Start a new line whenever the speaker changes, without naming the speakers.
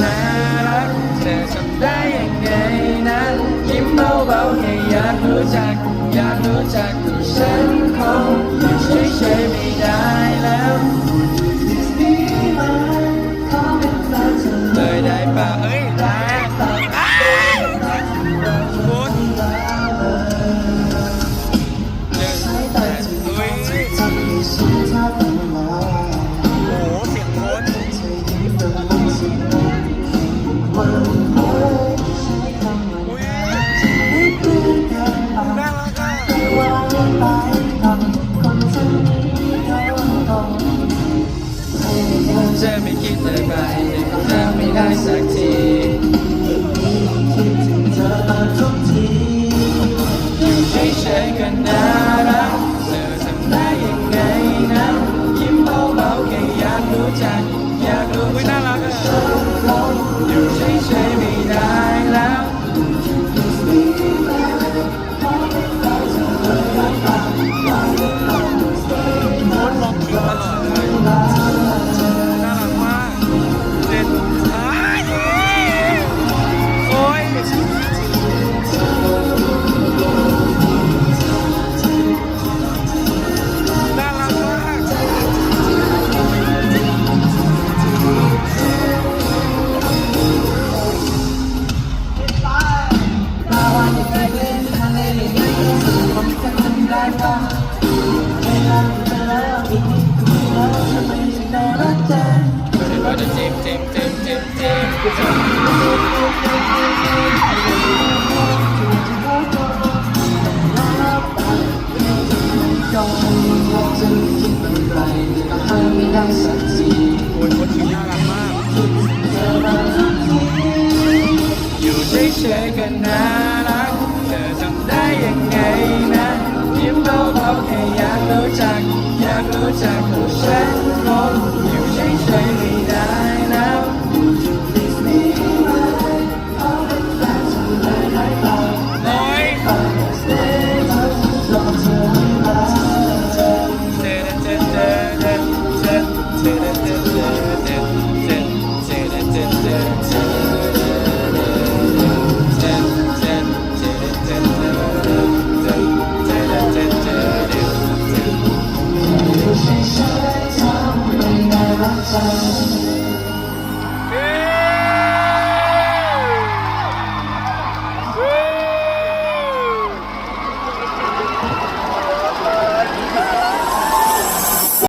น่ารักเธอทำได้ยังไงนะยิ้มเบาๆแค่อยากรู้จัก อยากรู้จักฉันคงอยู่เฉยๆไม่ได้แล้ว อไม่คิดเลยไปเธอไม่ได้สักทีอยู่เฉยๆก็น่ารักเธอทำได้ยังไงนะยิ้มเบาๆแค่อยากรู้จักอยากรู้ว่าน่ารักอะอยู่เฉย เราจะเจมเจมเจมเจมเจมโอ้ยคนชื่อน่ารักมาก อยู่เฉยๆก็น่ารักเธอทำได้ยังไงนะยิ้มเบาๆแค่อยากรู้จัก อยากรู้จักตัวฉันคงอยู่
Thank you.